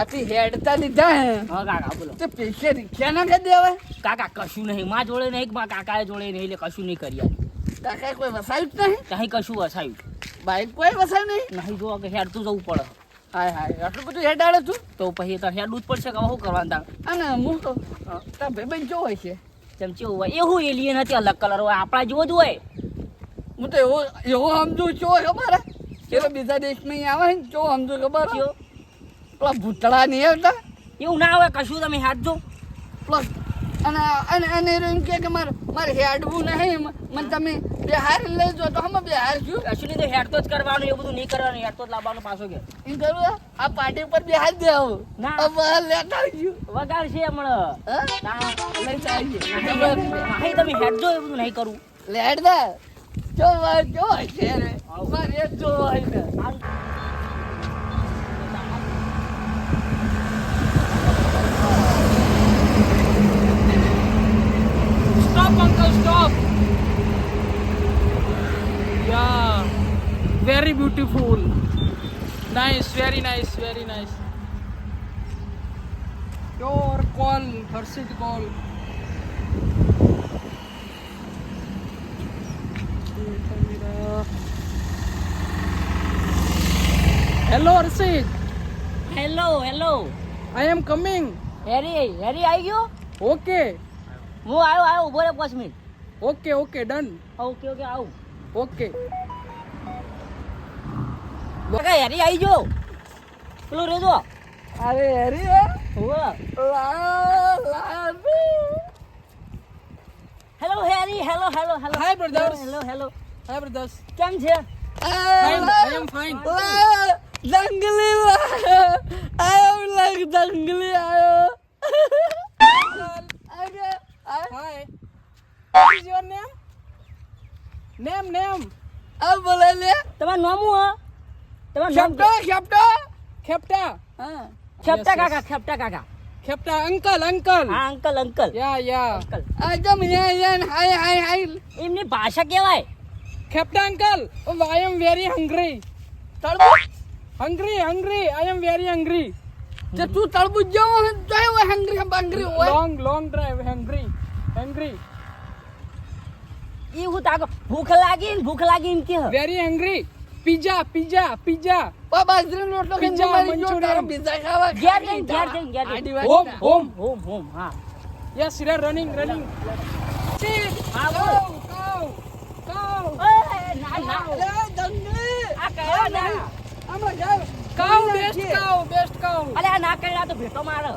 આથી હેડતા લીધા હે. હા કાકા બોલો. તે પૈસે રિક્ષા ના કરી દેવાય કાકા કશું નહીં. માં જોડે નહીં માં કાકાએ જોડે નહીં એટલે કશું નહીં કરી. કાકા કોઈ વસાયું જ નહીં? કઈ કશું વસાયું બાઈક કોઈ વસાયું નહીં? નહીં જો કે હેડતું જવું પડે. હાય હાય આટલું બધું હેડાડે તું? તો પછી તો હેડવું જ પડશે કે શું કરવાનું તાર અને હું તો તાર ભાઈ જો હોય છે? કેવું હોય. એવું એલિયન હતી અલગ કલર હોય. આપણા જેવો જ હોય. હું તો એવો એવો સમજુ છો ખબર હે? બીજા દેશમાં આવે ને જો સમજુ ખબર? પેલા ભૂતળા નહીં આવતા? એવું ના હોય કશું તમે હાથજો. પ્લસ અને અને અને એમ કે મારે મારે હેડવું નહીં. મને તમે બિહાર લેજો તો અમે બિહાર છું. કશું નહીં તો હેડતો જ કરવાનું એવું બધું નહીં કરવાનું હેડતો જ લાવવાનું પાછો કે એમ કરું આ પાર્ટી ઉપર બિહાર દે આવું ના. હવે લેતા આવજો વગાડ છે હમણાં. નહીં તમે હેડજો એ બધું નહીં કરું. લેડ દે જો જો છે રે મારે એ જો હોય ને uncle, stop. Yeah, very beautiful. Nice, very nice, very nice. Your call, first call. Hello, Harshit. Hello, hello. I am coming. Harry, Harry, are you? Okay. હું આવ્યો આવ્યો ઊભો રે પાંચ minute. Okay okay done. Okay okay આવું. Okay. કાકા Harry આવી ગયો. પેલું રેજો. અરે Harry hello Harry hello hello hello. Hi brothers hello hello. Hi brothers કેમ છે? I am જંગલી આયો લાઈક જંગલી આયો અરે આ Hi. What is your name? Name, name. આ બોલે લે તમારું નામ હું તમારું નામ શબ્દો શબ્દો Khepta. હા ખેપટા. કાકા ખેપટા કાકા Khepta, uncle, uncle. હા uncle uncle Yeah, yeah. Uncle આ જમ યા યા હાય હાય હાય એમની ભાષા કેવાય Khepta, uncle. Oh, I am very hungry. તળબૂચ Hungry, hungry. I am very hungry. તે તું તળબૂચ તો એવો હંગરી હંગરી હોય Long, long drive. Hungry. Hungry. ઈ હું તાકો ભૂખ લાગી ને ભૂખ લાગી એમ કે Very hungry. Pizza, pizza, pizza. બા બાજરીનો રોટલો Manchurian. તારો pizza ખાવા ઘેર જઈને ઘેર જા. જઈને ઘેર Home, ના. home. હોમ હોમ હા are running, running. હા Cow, બોલ cow, cow. ઓય, ના ના અલે, જંગલી. આ કયો ના. Cow, હમણાં best નાખીએ. cow, best cow. અરે આ ના કર્યા તો ભેટો મારે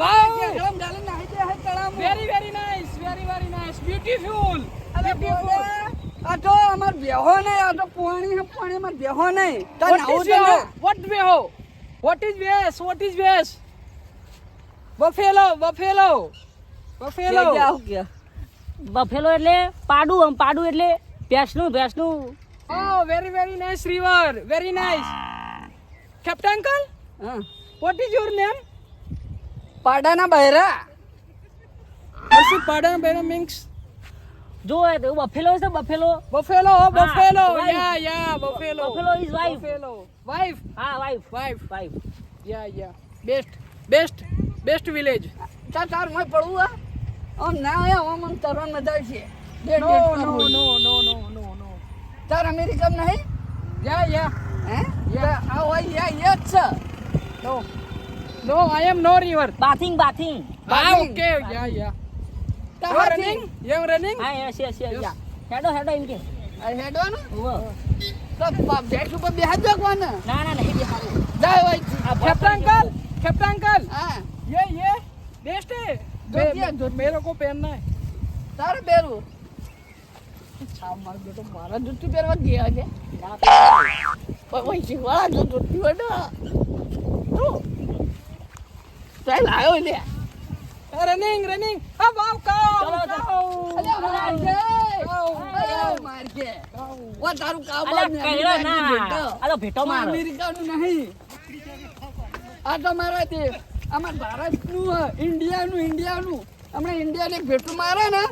Wow. ગરમ ડાલે નાખી દે, હાથ તળાવમાં. Very, very nice. Very, very nice. Beautiful. આ તો અમાર બેહો નહીં આ તો પાણી પાણી માં બેહો નહીં તને What આવું is તો? What is Ves? Buffalo, buffalo. Buffalo. કે આવું કે. બફેલો એટલે પાડું આમ પાડું એટલે ભેંસનું ભેંસનું Oh, very, very nice river. Very nice. Captain Uncle, હા. what is your name? પાડાના બહેરા the pardon Bena means? જો એ તો બફેલો છે buffalo oh, buffalo. wife. Yeah, yeah, buffalo. Buffalo is wife Buffalo. Wife. હા wife Wife. Wife Yeah, yeah. Best, best, best village. તાર તાર મોય પડવું હે? આમ ના આયા આમ આમ તરવા મજા ડેટ no, કરવું. no, no, no, no, no. તાર અમેરિકન નહીં Yeah, yeah. હે યા આ હોય યા યા જ છે No. No, I am no river. Bathing bathing Ah, Bathing. okay. Yeah, yeah. તાર You are Hathi. running? You are running? હા યસ યસ યસ યા હેડો હેડો એમ કે આ હેડવાનું ઉવ્વ. તો પા- ભેંસ ઉપર બેહાડ દો કોને ના ના નહીં બેહાડું. જાય હોય છે. આ Captain uncle, Captain uncle. હા ये ये बेस्ट है धोतिया, मे- मेरे को पहनना है તારે પહેરવું આ મારો બેટો મારા જુતી પહેરવા દે આજે ના પહેરાય. પણ ઓય શીખવાડા જો જુતી હોય ને તું ચાલ આવ્યો લે રનિંગ રનિંગ આ વાવ કાવ અલ્યા મારજે અલ્યા મારજે તો મારા. તે અમાર ભારતનું ઇન્ડિયાનું ઇન્ડિયાનું. હમણાં ઇન્ડિયાને ભેટું મારે ને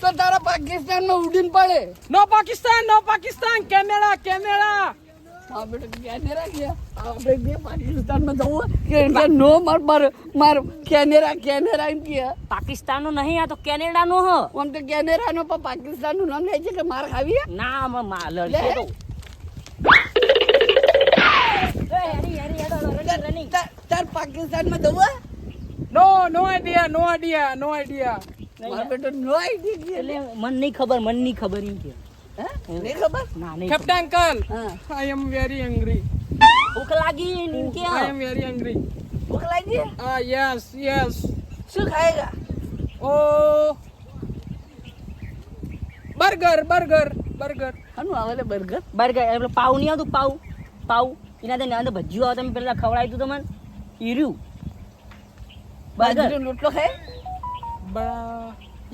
તો તારા પાકિસ્તાનમાં ઉડીને પડે. No Pakistan no Pakistan camera camera આપણે બે પાકિસ્તાનમાં જવું કે નો માર માર માર કેનેરા કેનેરા એમ કે. પાકિસ્તાનનો નહીં આ તો કેનેડાનો હ. આમ તો કેનેરાનો પણ પાકિસ્તાનનું નામ લે છે કે માર ખાવી ના આમાં મા લડશે તો. તાર- પાકિસ્તાનમાં જવું no no idea no idea no idea મારો બેટો નો આઈડી કે. એટલે મન નહીં ખબર મન નહીં ખબર એમ કે. નહીં ખબર. કેપ્ટન અંકલ હા. આઈ એમ વેરી એંગ્રી ભૂખ લાગી કે? આઈ એમ વેરી એંગ્રી ભૂખ લાગી? Ah, yes, yes. શું ખાયેગા Oh. બર્ગર બર્ગર બર્ગર આનું આવે બર્ગર બર્ગર એટલે પાઉ નહીં આવતું પાઉ. પાઉ. એના અંદર અંદર ભજીયો આવે તમે પેલા ખવડાવી તું તમને. ઈર્યું બર્ગર રોટલો ખાય?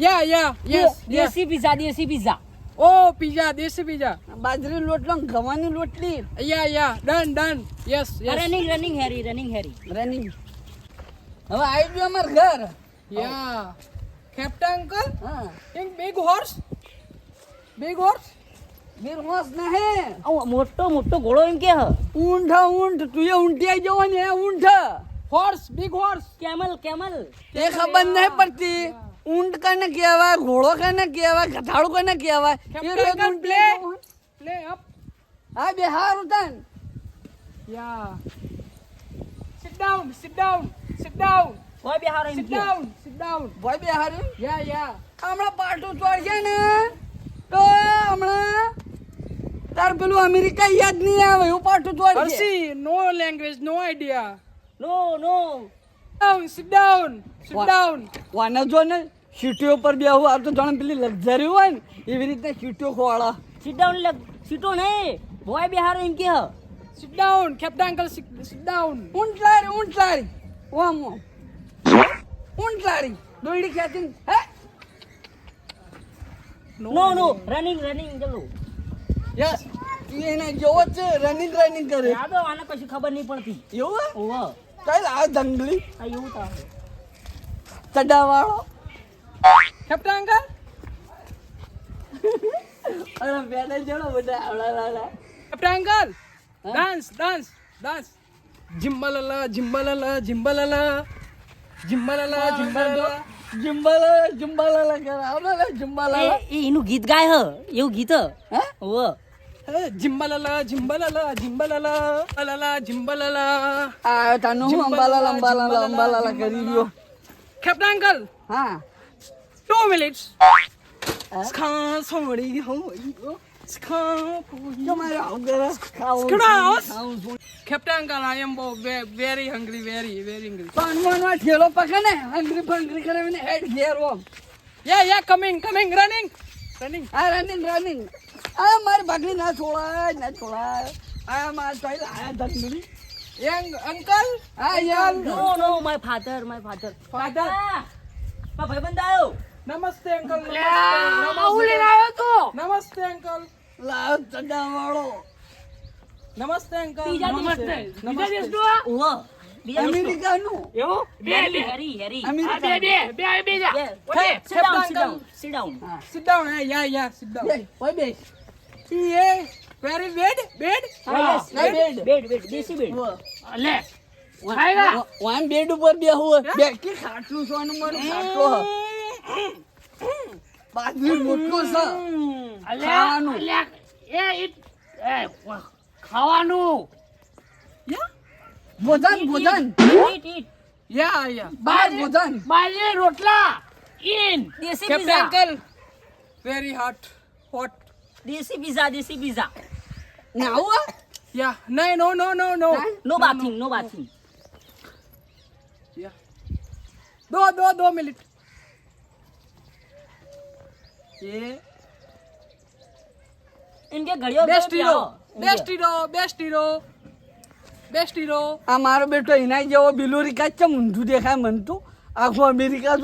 યા યા યસ યસ દેશી પીઝા દેશી પીઝા ઓ પીઝા દેશી પિઝા બાજરી લોટલો ઘવાની લોટલી. Yeah yeah done done. Yes yes running running Harry running Harry running હવે આવી ગયો અમાર ઘર. યા કેપ્ટન અંકલ હા. એક big horse big horse big horse ને હે આવો મોટો મોટો ઘોડો એમ કે હ? ઊંઠ ઊંઠ તું એ ઊંઠી આવી જવાની હે ઊંઠ horse big horse camel camel તે ખબર નહીં પડતી. ઊંટ કને કહેવાય ઘોડો કને કહેવાય ગધાડું કને કહેવાય. જવું. પ્લે. અપ. હા બે હારું તન. Yeah. Sit down sit down sit down કોઈ બે હારો સિટ ડાઉન સિટ ડાઉન ભાઈ બે હારું યા યા. હમણાં પાટું ચોડશે ને તો હમણાં તાર પેલું અમેરિકા યાદ નહીં આવે એવું પાટું ચોડશે Harshi no language no idea no no down sit What? Down વાના જો ને. સીટીઓ પર બેહું આ તો જાણે પેલી લક્ઝરી હોય ને એવી રીતે સીટીઓ ખોવાડા. સીટ ડાઉન લગ સીટો નહીં બોય બી હારો એમ કે sit down captain uncle sit down ઊંટ લારી ઊંટ લારી ઓમ ઓમ. ઊંટ લારી દોડી ખેંચીને હે? નો નો રનિંગ રનિંગ ચલો. યસ એને જોવો છે રનિંગ રનિંગ કરે. યાદો આને કશું ખબર નહીં પડતી. એવું ઓવા કઈ આ દંગલી આ એવું તો ચડાવાળો. કેપ્ટન અંકલ અરે બેને જોડો બધા આવડા લાલા. Captain uncle dance dance dance જિમ્બલલા જિમ્બલલા જિમ્બલલા. જિમ્બલલા જિમ્બલલા. જુંબાલા જુંબાલા કરે. એ એનું ગીત ગાય હ. એવું ગીત હ. ઓવ જિમ્બલલા જિમ્બલલા જિમ્બલલા. લલા જિમ્બલલા. આ તાનું અંબાલા અંબાલા અંબાલા કરી રહ્યો? કેપ્ટન અંકલ હા. ખાવું Kraus. ખાવું છું. Captain uncle I am very hungry very very hungry પાનવાનો ઠેલો પકડે ને હંગરી ફંગરી કરે ને હેડ ઘેર home yeah yeah coming coming running running આ રનિંગ રનિંગ આ મારી ભાગની ના છોડાય ના છોડાય આ માર ચાલ આયા ધંધડી યંગ અંકલ આ યાર no no my father my father father મા ભાઈબંધ આવ્યો નમસ્તે અંકલ આવું આવ્યો તો. નમસ્તે અંકલ. લાવ ચડાવાળો. નમસ્તે અંકલ બીજા નમસ્તે દિવસનો. નમસ્તે. ઓવ બીજા દિવસનો. બે બે હેરી હેરી. અમેરિકા બે બે. બે બે Captain sit down, sit down. sit down. hey, yeah yeah sit down. બે ઓય બે yeah very bad bad Ah, yes. ના બેડ બેડ બેડ દેશી બેડ વાન બેડ ઉપર બેહું બે કે ખાટલું સોનું મારું ખાટલો હ. दो दो मिनट। કે એમ કે. આ તો. આખું અમેરિકા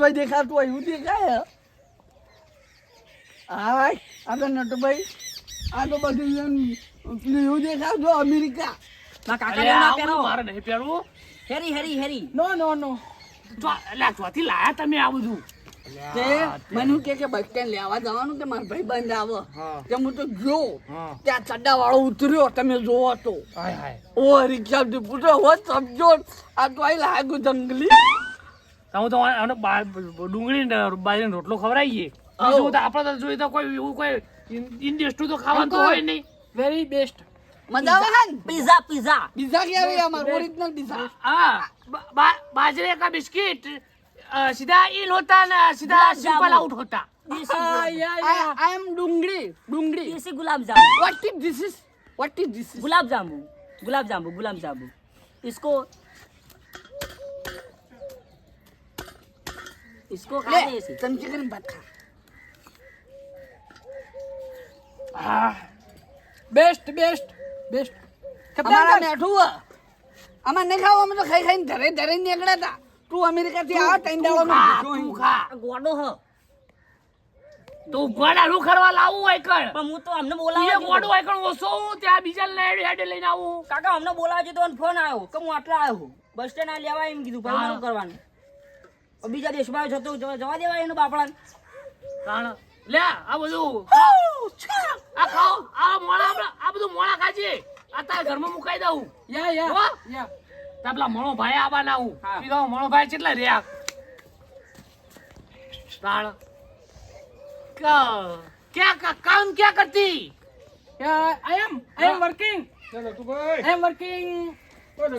એવું દેખાય તો અમેરિકા. હેરી હેરી હેરી. નો નો નો. એટલે ચોથી તમે આ બધું. તે મને કે કે બસ સ્ટેન્ડ લેવા જવાનું કે મારા ભાઈ બંધ આવો. કે હું તો જો ત્યાં ચડ્ડા વાળો ઉતર્યો તમે જોવો તો. ઓ રિક્ષા પૂછો હો સમજો આ તો આઈ લાગુ જંગલી. હું તો ડુંગળી બાજરીનો રોટલો ખવડાવીએ બીજું તો આપણે તો જોઈએ તો કોઈ એવું કોઈ ઇન્ડસ્ટ્રી તો ખાવાનું તો હોય નહીં. વેરી બેસ્ટ મજા આવે ને? Pizza pizza. Pizza original pizza. હા બાજરે કા બિસ્કિટ का बिस्किट अ, सीधा इन होता ना सीधा गुलाब सिंपल जामुन। आउट होता देसी Ah, gulab- yeah, I yeah. I am ડુંગળી ડુંગળી desi gulab jamun what is this is what is this is gulab jamun gulab jamun gulab jamun इसको इसको खा લે दे इसे ચમચી કરીને ભાત ખા हाँ બેસ્ટ બેસ્ટ બેસ્ટ અમારા મેઠું હે. આમાં નહીં ખાવું અમે તો ખાઈ ખાઈને ધરે ધરે નીકળ્યા હતા તું અમેરિકા થી આ ટેન્ડાળો ગોડો હ. તો ગોડા નું કરવા લાવું હોય કણ પણ હું તો અમને બોલાવ્યો એ ગોડો હોય કણ ઓછો ત્યાં બીજા લઈને હેડે લઈને આવું. કાકા અમને બોલાવજો તો ફોન આવ્યો કે હું આટલા આવ્યો બસ સ્ટેન્ડ આ લેવા એમ કીધું ભાઈ મારું કરવાનું. બીજા દેશ દેશમાં જતો જવા દેવા એનું બાપડા કારણ લે આ બધું. આ ખાઓ. આ મોળા આ બધું મોળા ખાજે. આ તારા ઘરમાં મુકાઈ દઉં. યા યા યા. પેલા મણો ભાઈ આવા. હું. કીધું મણો ભાઈ કેટલા રહ્યા? તાણ ક્યાં કા- કામ ક્યાં કરતી? I am I am working I am working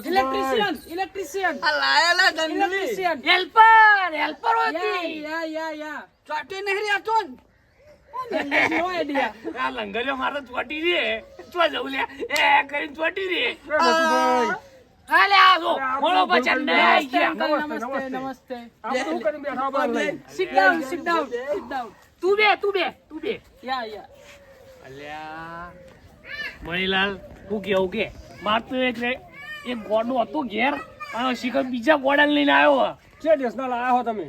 electrician electrician અલાયલા લાયેલા ઇલેક્ટ્રિશિયન હેલ્પર હેલ્પર હોતી. યા યા યા ચોટી નહીં રહ્યા તો નો આઈડિયા આ લંગરિયો મારે ચોટી રે ચો જવું લે એ કરીને ચોટી રે હા લે આ જો મોળો બચન ને આઈ ગયા. નમસ્તે નમસ્તે sit down sit down sit down તું બે તું બે તું બે. યા યા. અલ્યા. મણીલાલ હું કેવું કે? માર તો એક રે- એક ગોડો હતો ઘેર અને શિખર બીજા ગોડા લઈને આવ્યો. છે દેશના લાયા હો તમે?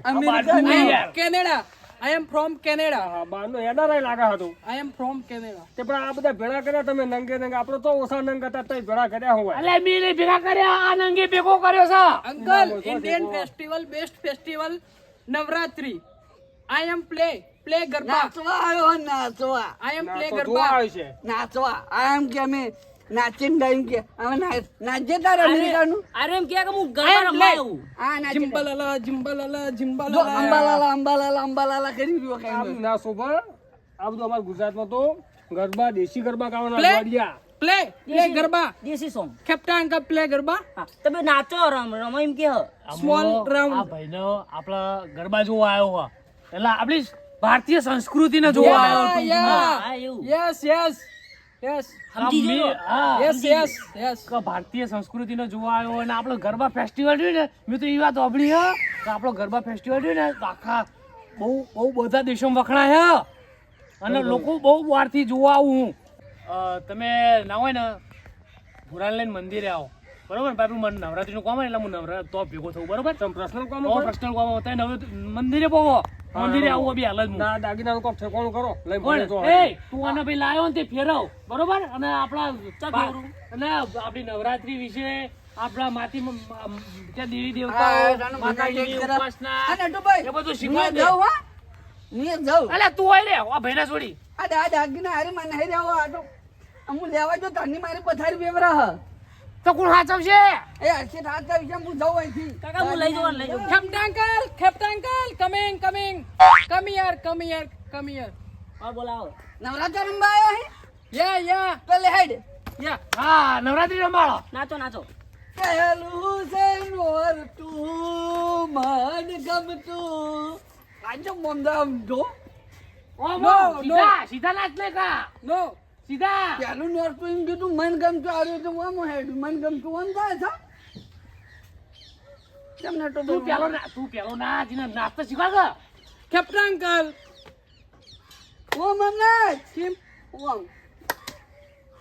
Canada? I am from Canada હા બહારનો એનઆરઆઈ લાગા હતો. આઈ એમ ફ્રોમ કેનેડા તે પણ આ બધા ભેળા કર્યા તમે નંગે નંગે. આપણે તો ઓછા નંગ હતા તોય ભેળા કર્યા હોય અલે મેં એને ભેગા કર્યા આ નંગે ભેગો કર્યો છે. Uncle Indian festival best festival Navratri. I am play play garba. નાચવા આવ્યો નાચવા. I am play garba. જોવા આવે છે. નાચવા. આઈ એમ કે અમે નાચીને ગાઈને કે અમે ના- તારે અમેરિકાનું? અરે એમ કે હું I ગરબા રમવા આવું. આ નાચી જિમ્બલાલા જિમ્બલાલા જો અંબાલાલા અંબાલાલા અંબાલાલા કરી રહ્યો આ કાંઈ ના શોભા. આ બધું અમારા ગુજરાતમાં તો ગરબા દેશી ગરબા ગાવાના વાડિયા. Play play garba. દેશી song captain cup play garba. તમે નાચો રમ રમો એમ કે સ્મોલ રમ. આ ભાઈનો આપણા ગરબા જોવા આવ્યો હોય. એટલે આપણી ભારતીય સંસ્કૃતિને જોવા આવ્યો. હા યસ યસ યસ સંસ્કૃતિ નો હા. યસ યસ યસ કે ભારતીય સંસ્કૃતિને જોવા આવ્યો અને આપણો ગરબા ફેસ્ટિવલ રહ્યું ને મેં તો એ વાત સાંભળી હે. કે આપણો ગરબા ફેસ્ટિવલ રહ્યું ને આખા બહુ બહુ બધા દેશોમાં વખણાય હે. અને લોકો બહુ બહારથી જોવા આવું હું. તમે ના હોય ને ભુરાન લઈને મંદિરે આવો. બરોબર પાછું મને નવરાત્રીનું કોમ એટલે હું નવરાત્ર તો ભેગો થવું બરોબર તમે પ્રશ્ન કોમ પ્રશ્ન કામ હોય તો નવ મંદિરે પોવો મંદિરે આવો બી હાલ જ હું. ના દાગીનાનું છે કોણ કરો લઈ? મને તો એ તું આને ભાઈ લાયો ને તે ફેરવ બરોબર અને આપણા? અને આપણી નવરાત્રી વિશે આપણા માતી ત્યાં દેવી દેવતા માતાજીની ઉપાસના આ એ બધું જાઉં હા? નિયત જાઉં. અલે તું હોય રે આ ભાઈને છોડી આ દા દાગીના હારી મને નહીં રહેવા તો અમુ લેવા જો તારની મારી પથારી વેવરા હ. તો કોણ હાચવશે એ તારી જેમ હું જાઉં અહીંથી. કાકા હું લઈ જવાનું લઈ જવાનું. Captain uncle captain uncle coming coming. Come here come here come here હા બોલાવો નવરાત્ર રમવા આવ્યો હે? યા યા. પેલે હેડ. યા. હા નવરાત્રી રમાડો. નાચો નાચો. પહેલું છે નોરતું, મન ગમતું. આજો મોમદા જો. No, ઓમ, સીધા સીધા નાચ લે કા. નો સીધા પહેલું નોરતું એમ કીધું મન ગમતું આવ્યું તો આમ હેડ મન ગમતું આમ થાય છે કેમ નટો તું પેલો ના તું પેલો નાચ ને નાચતો શીખવા કે કેપ્ટન અંકલ ઓમ અમનાથ કેમ ઓમ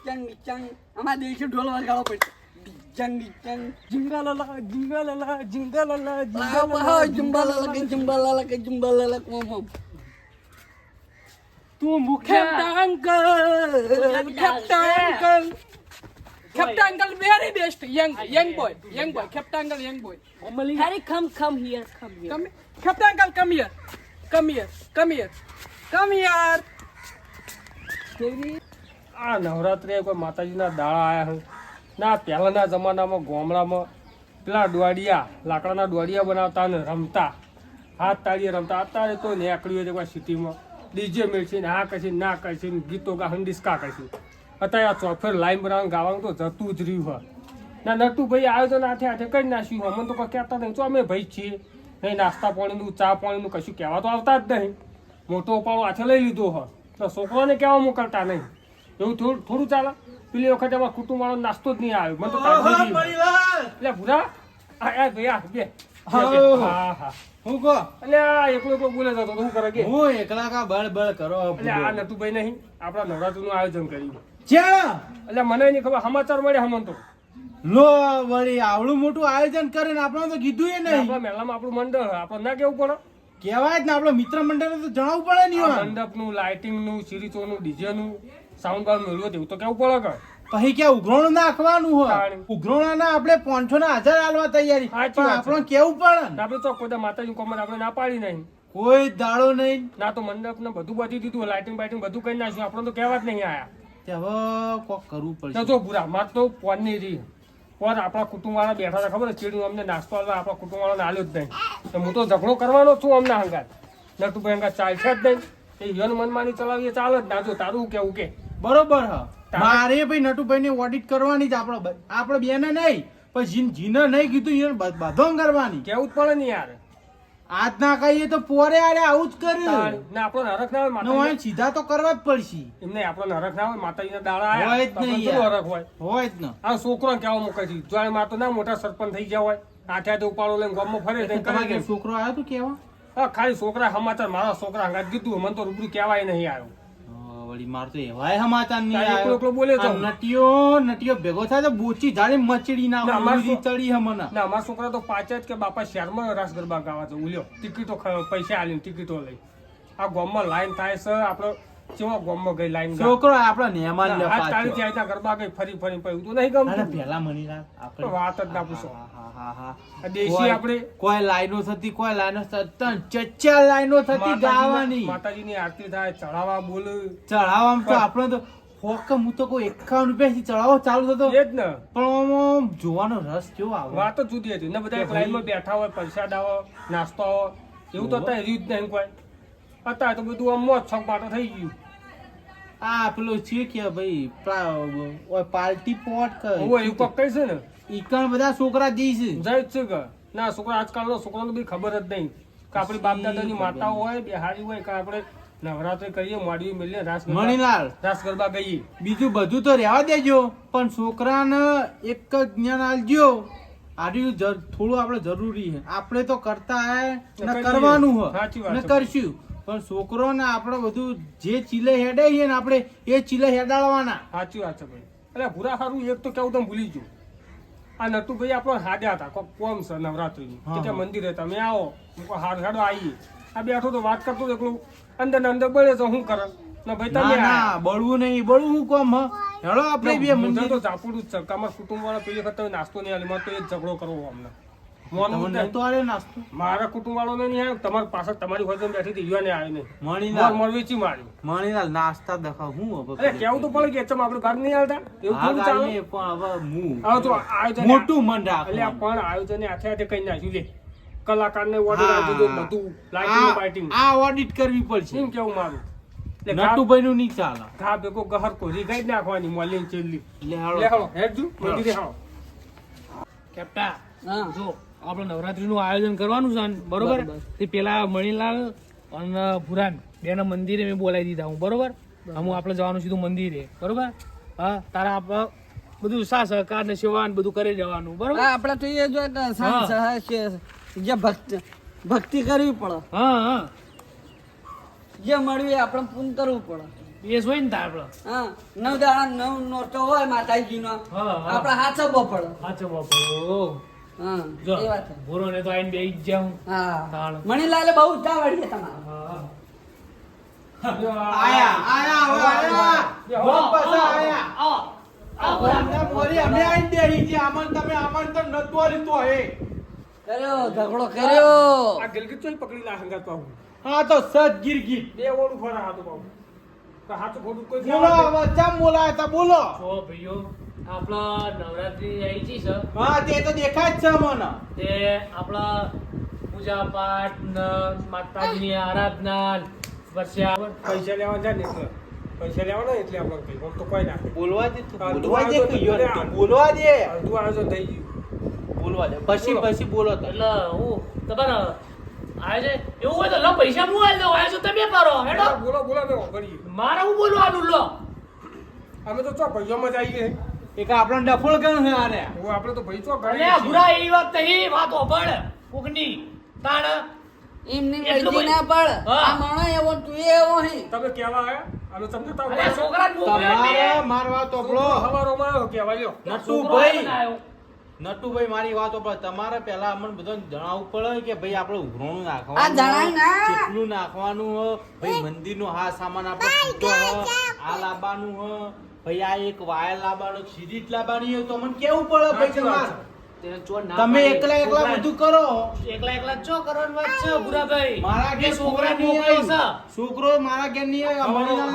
ચંગ ચંગ આમાં દેશી ઢોલ વગાડવો પડશે ચંગ ચંગ જિંગાલાલા જિંગાલાલા જિંગાલાલા લાવા જુંબાલા કે જુંબાલા કે જુંબાલા ઓમ ઓમ તું મુખ્ય uncle uncle captain uncle very best young young boy young boy captain uncle young boy Harry, come, come here, come here. Come, Captain Uncle, come here. Come here come here. Come here આ નવરાત્રિએ કોઈ માતાજીના દાળા આયા હું? ના પહેલાના જમાનામાં ગામડામાં પેલા દોડિયા લાકડાના દોડિયા બનાવતા ને રમતા. હાથ તાળીએ રમતા. અત્યારે તો નીકળ્યું છે કોઈ સિટીમાં. ડીજે મેળશે ને આ કરશે ના કરશે ને ગીતો ગા ડિસ્કા કરશે. અત્યારે આ ચોફેર લાઈન બનાવવાનું ગાવાનું તો જતું જ રહ્યું હોય. ના નટુ ભાઈ આયોજન આથે હાથે કરી નાખ્યું અમને તો કોઈ કહેતા નહીં. તો અમે ભાઈ છીએ? નહીં નાસ્તા પાણીનું ચા પાણીનું કશું કહેવા તો આવતા જ નહીં. મોટો ઉપાડો હાથે લઈ લીધો હોય. તો છોકરાને કહેવા મોકલતા નહીં. એવું થોડું થોડું ચાલે. પેલી વખતે અમારા કુટુંબ વાળો નાસ્તો જ નહીં આવ્યો. મને તો એટલે ભૂરા આ બે. હા. કહો? આ એકલો એકલો બોલે જતો કરે કે? હું એકલા કા બળ બળ કરો એટલે આ નટુભાઈ નહીં આપણા નવરાત્રીનું આયોજન કર્યું. મને નહીં ખબર સમાચાર મળ્યા હમણ તો. લો વળી આવડું મોટું આયોજન કરીને આપણે તો કીધું એ નહીં. આપણા મહેલામાં આપણું મંડળ આપણને આપણે ના કેવું પડે? કહેવાય જ ને આપણો મિત્ર મંડળ તો જણાવવું પડે નહીં લાઇટિંગનું સિરીચો નું ડીજે નું સાઉન્ડ બાર મેળવો તેવું તો કેવું પડે કે? પછી કે ઉઘરોણ નાખવાનું હોય? તાણી. ના આપણે પાંચસો ના હજાર હાલવા તૈયારી. પણ. આપણને કેવું પડે? ને આપણે તો કોઈ માતાજી કોમર આપણે ના પાડી નહીં. કોઈ દાડો નહીં. ના તો મંડપ ને બધું બધી દીધું લાઇટિંગ બાઇટિંગ બધું કરી નાખ્યું. આપણે તો કહેવા જ નહીં આયા. તે હવે કોક કરવું તો પડશે જો બુરા માર તો પોનની રહી. આપણા કુટુંબ વાળા બેઠા હતા ખબર ચીડું અમને નાસ્તો આલવા આપણા કુટુંબ આલ્યો જ નહીં. તો હું તો ઝઘડો કરવાનો છું અમને હંગાત. નટુભાઈ હંગાત ચાલશે જ નહીં. એ યન મનમાની ચલાવીએ ચાલે જ ના. જો તારું કેવું કે? બરોબર હ. મારે ભાઈ નટુભાઈ ને ઓડિટ કરવાની જ આપણો આપડે આપણે બેને નહીં પણ જીન જીને નહીં કીધું એને બધો કરવાની. કેવું જ પડે ને યાર. આજ ના કહીએ તો પોરે આરે આવું જ કર્યું. ને આપણો નરક ના હોય માતા સીધા તો કરવા જ પડશે. એમને આપણો નરક ના હોય માતાજીના દાડા હોય જ નહીં. નરક હોય. હોય જ ને આ છોકરો કેવા મૂકે છે? જો માર તો ના મોટા સરપંચ થઈ ગયા હોય. હાથે હાથે ઉપાડો લઈને ગામમાં ફરે છે. છોકરો આવ્યો તું કેવા? હા ખાલી છોકરા સમાચાર મારા છોકરા હંગાત કીધું મને તો રૂબરૂ કહેવાય નહીં આવ્યો. વળી માર તો એવાય હમાતા નહીં તારે એકલો આવ્યો. તો. આ નટીયો નટીયો ભેગો થાય તો બોચી જાણે મચડી ના ઉડી ચડી હે મને ના અમારા છોકરા તો પાછા જ કે બાપા શહેરમાં રાસ ગરબા ગાવા છે ઉલ્યો ટિકિટો પૈસા આલીને ટિકિટો લઈ આ ગામમાં લાઈન થાય છે આપણે કેવા ગામમાં ગઈ લાઈન છોકરો આપડે નેમાન લે આ પાછો. તારીથી આયતા ગરબા ગઈ ફરી ફરી પછી તો નહીં અરે ગમતું પેલા મનીલાલ આપણે વાત જ ના પૂછો. હા, હા, હા, હા. દેશી આપણે કોઈ લાઈનો થતી કોઈ લાઈનો થતી ચચ્ચા લાઈનો થતી ગાવાની. માતાજીની આરતી થાય ચડાવા બોલ. ચડાવવામાં તો આપણે તો ફોકમ હું તો કોઈ એકાવન રૂપિયા થી ચડાવો ચાલુ થતો. એ જ ને. પણ જોવાનો રસ કેવો આવે? વાત જુદી હતી. ને બધા લાઈનમાં બેઠા હોય પૈસા આવો નાસ્તો આવો. એવું તો અત્યારે રહ્યું જ નહીં કોઈ. અત્યારે તો બધું આમ મોત છોક માટે થઈ ગયું. આ પેલો છે કે ભાઈ પાર્ટી પોટ કે એવું કોક કઈ છે ને? ઈકણ બધા છોકરા જઈશે જાય જ છે કે. ના છોકરા આજકાલનો છોકરાને બી ખબર જ નહીં. કે આપણી બાપ દાદાની માતાઓ હોય બિહારી હોય કે આપણે નવરાત્રી કરીએ મોડી મેલીએ રાસ મણીલાલ. રાસ ગરબા ગઈએ. બીજું બધું તો રહેવા દેજો પણ છોકરાને એક જ જ્ઞાન આલજો જર- થોડું આપણે જરૂરી છે. આપણે તો કરતા હે ને કરવાનું હે ને કરશું. પણ છોકરો ને આપણે બધું જે ચીલે હેડે છે ને આપણે એ ચીલે હેડાડવાના. સાચી વાત છે ભાઈ. અરે ભૂરા સારું એક તો કેવું તમે ભૂલી ગયો. આ નટુભાઈ આપણો હાડ્યા હતા કોક કોમ છે નવરાત્રી હા, કે મંદિરે તમે આવો. હું હાડ હાડો આવીએ. આ બેઠો તો વાત કરતો એકલું. અંદર ને અંદર બળે તો શું કરે? ના ભાઈ તમે ના બળવું નહીં બળવું હું કોમ હ? હેડો આપણે બે મંદિર તો ઝાપડું જ છે. કે અમારા કુટુંબ વાળા પેલી વખત નાસ્તો નહીં આલી તો એ જ ઝઘડો કરવો અમને. મારા કુટુંબ વાળો નહીં તમારી પાછળ તમારી હોજે બેઠી હતી યુવાને આવ્યો નહીં મણીલાલ. મોર વેચી મણીલાલ નાસ્તા દખાવ હું અરે કેવું તો પડે કે ચમ આપણે ભાગ નહીં હાલતા? એવું થોડું ચાલે? પણ હવે હું હવે તો આયોજન મોટું મન એટલે પણ આયોજન હાથે હાથે કઈ નાખ્યું લે. કલાકારને ઓર્ડર આપી દીધો બધું લાઇટિંગ બાઇટિંગ આ ઓડિટ કરવી પડશે. એમ કેવું મારું? નટુભાઈ નું નહીં ચાલે. ઘા ભેગો ગહર કોરી ગઈ નાખવાની મોલી ચેલી. હેડજો મંદિરે કેપ્ટા હા. જો. આપણે નવરાત્રીનું આયોજન કરવાનું છે બરોબર. તે પેલા મણીલાલ અને પુરાણ બેના મંદિરે મેં બોલાવી દીધા હું બરોબર? હું આપણે જવાનું સીધું મંદિરે બરોબર? હા તારા આપણે બધું સા સહકાર ને સેવા બધું કરી જવાનું બરોબર? આપણે તો એ જો. સહાય છે જે ભક્તિ ભક્તિ કરવી પડે. હા હા. જે મળવી આપણે પૂન કરવું પડે. એ જોઈ હોય ને તાર આપણે. હા નવ દાડા નવ નોટો હોય માતાજીનો. આપણે હાચવવો પડે સાચો બાપુ હા જો એ વાત છે. ભૂરો ને તો આઈને બેસી જ જાઉં હા. મણીલાલે બહુ ઉતાવળ છે તમારે. હા. આયા આયા હવે આયા. બોલ પાછા આયા. આ બોલને મોરી અમે આઈને બેહી ગયા. આમન તમે આમંત્રણ નતું આલ્યું હે. કર્યો ઝઘડો કર્યો. આ ગિલગીત ચોય પકડી લા હંગાત પાહુ હા તો સજ ગીરગીર બે ઓળું ફરા હાથું પાહુ તો હાથું ખોટું કોઈ બોલો હવે બોલાય તા બોલો. જો ભાઈઓ આપણા નવરાત્રી આવી છે. સર હા તે તો દેખાય જ છે મને તે આપણા પૂજા પાઠ માતાજીની આરાધના વર્ષા પૈસા લેવા જાય ને એટલે. પૈસા લેવાના એટલે આપણે કઈ તો કોઈ બોલવા દે બોલવા દે બોલવા અડધું આયોજન થઈ ગયું. બોલવા દે. પછી પછી બોલો તો. એટલે હું તમારે આવે છે એવું હોય તો લો પૈસા હું આલી દઉં આવે છે તમે કરો હેડો. બોલો બોલો અમે મારે હું બોલવાનું લો. અમે તો ચો પૈસામાં જ આવીએ એક આપણો ડફોળ ગણ છે આને. હું આપણે તો ભાઈ આ છીએ. ભૂરા વાત નહીં વાત હોભળ કોકની તાણ. એમની એટલું ના પડ. આ માણો એવો તું એવો હી. તમે કેવા આયા અમે તમને તો છોકરા તમારે મારવા તો કેવા લ્યો? નટુભાઈ. નટુભાઈ મારી વાતો તમારે પહેલા અમને બધો જણાવવું પડે કે ભાઈ આપણે ઉઘરાણું આ જણાય નાખવાનું ના. કેટલું નાખવાનું હ ભાઈ મંદિરનો હા સામાન આપણે આ લાવવાનું હ ભાઈ આ એક વાયર લાવવાનો સીધી જ લાવવાની હોય તો મને કેવું પડે ભાઈ વાત તમારે? ના તમે એકલા એકલા બધું કરો. એકલા એકલા ચો કરવાની વાત છે ભૂરાભાઈ? મારા કે છોકરા ની છે. છોકરો મારા ઘેરની હોય અમારી એટલે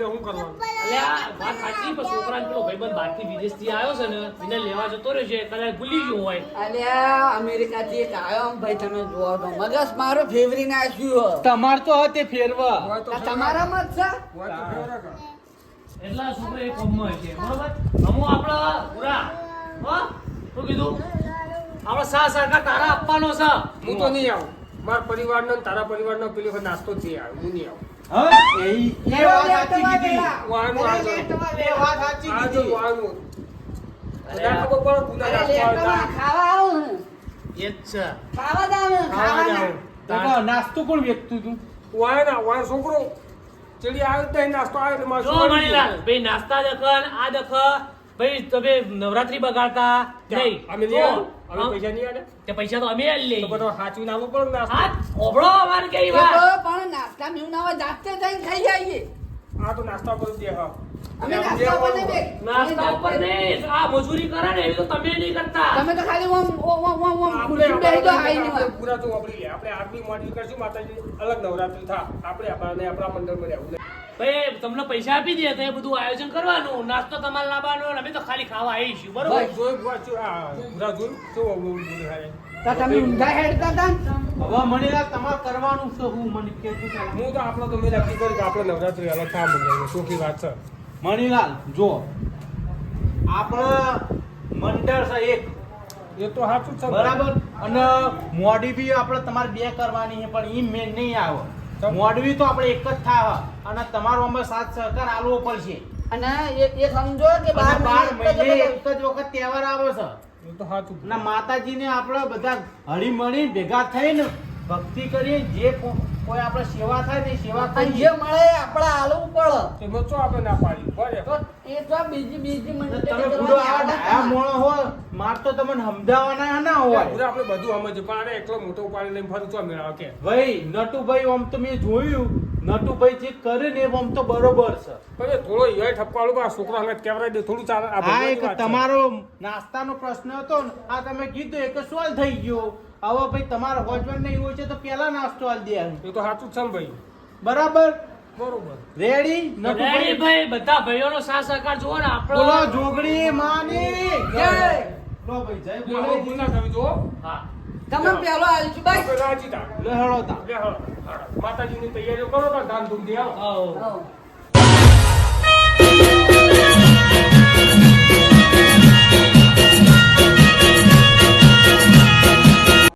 શું કરવાનું? અલ્યા, વાત સાચી પણ છોકરાને પેલો ભાઈબંધ વિદેશથી આવ્યો છે ને એને લેવા જતો રહે છે કદાચ ભૂલી ગયો હોય. અલ્યા અમેરિકા થી એક આવ્યો ભાઈ તમે જોવો તો મગસ મારો ફેવરી નાખ્યું તમાર તો હતે ફેરવા. તમારામાં જ છે? હોય તો ફેવરા કર. એટલા છોકરા એ કમમાં છે. બરોબર? અમુ આપણા પૂરા. હો? શું કીધું? આપણે સા સરકાર તારા આપવાનો છે. હું તો નહીં આવું. મારા પરિવારનો ને તારા પરિવારનો પેલી વખત નાસ્તો થઈ નહીં આવે. હું નહીં આવું. નાસ્તો કોણ વેચતું તું વાય ના વાય છોકરો. ચડી આવ્યો જ નાસ્તો આવ્યો એટલે મારે જો મણીલાલ ભાઈ નાસ્તા દખન આ દખ ભાઈ તમે નવરાત્રી બગાડતા નહીં. અમે જો, અમે પૈસા નહીં આલે? તે પૈસા તો અમે આલી તો પણ બધો સાચવીને આવવું પડે ને નાસ્તો. હા અમારે વાત. પણ નાસ્તા મેવનાવા જાતે જઈને ખાઈ આ તો નાસ્તા પર દે હા. અમે નાસ્તા ઉપર નહીં બેઠ નાસ્તા ઉપર નહીં આ મજૂરી કરે ને એવી તો તમે નહીં કરતા. તમે તો ખાલી ઓમ ઓમ ઓમ ઓમ ખુરશી બેસી જાઓ, આપણે આઈને પૂરા તો વાપરી લે. આપણે આગલી મોડલ કરશું માતાજી અલગ નવરાત્રી થા. આપણે આપણા આપણા મંડળમાં રહેવું નહીં. ભાઈ તમને પૈસા આપી દે તો એ બધું આયોજન કરવાનું. નાસ્તો તમારે લાવવાનો અમે તો ખાલી ખાવા આવીશું બરોબર? તમે ઊંધા હેડતા હતા હવે મને તમારે કરવાનું છે હું મને કહેતું હું તો આપણો તો મેં નક્કી કર્યું કે આપણે નવરાત્રી અલગ થા મંડળમાં ચોખ્ખી વાત છે. મણીલાલ જો આપણા મંડળ છે એક. એ તો સાચું છે. બરાબર? અને મોડી બી આપણે તમારે બે કરવાની છે પણ ઈ મેન નહીં આવે. મોડવી તો આપણે એક જ થાય અને તમારો અમે સાથ સહકાર આલવો પડશે. અને એ- એ સમજો કે બાર બાર મહિને એક જ વખત તહેવાર આવે છે. એ તો સાચું. અને માતાજીને આપણે બધા હળીમળી ભેગા થઈને ભક્તિ કરીએ જે કોઈ આપણે સેવા થાય ને સેવા અને જે મળે આપણે આલવું પડે એમાં શું આપણે ના પાડી. બરાબર તો એ તો બીજી બીજી મને તમે બુડો તમારી. મોણો હો માર તો તમને સમજાવવાના ના હોય. પૂરા આપણે બધું સમજ પણ આને એકલો મોટો ઉપાડી લઈને ફરતો તો મેળાવ કે. ભાઈ નટુભાઈ આમ તો મેં જોયું. નટુભાઈ જે કરે ને એમ આમ તો બરોબર છે. પણ થોડો ઈવાય ઠપકાળું બા આ છોકરો હંગાત કેવરાઈ દે થોડું ચાલે. આ એક તમારો નાસ્તાનો પ્રશ્ન હતો ને આ તમે કીધું એક સોલ્વ થઈ ગયો. હવે ભાઈ તમારે હોજવાન નહીં હોય છે તો પેલા નાસ્તો આલ દે એ તો સાચું છે ભાઈ. બરાબર? બરોબર. રેડી રેડી ભાઈ બધા ભાઈઓનો સાથ સહકાર જુઓ ને બોલો આપણો જોગડી માની. જય. લો ભાઈ જય બોલો બોલે. ભૂલ ના જો હા. તમે પેલો આલજી ભાઈ પેલો રાજી તા લે હેળો તા લે હળો. માતાજીની તૈયારીઓ કરો તો ધામધૂમથી આવો. આવો. હઉ.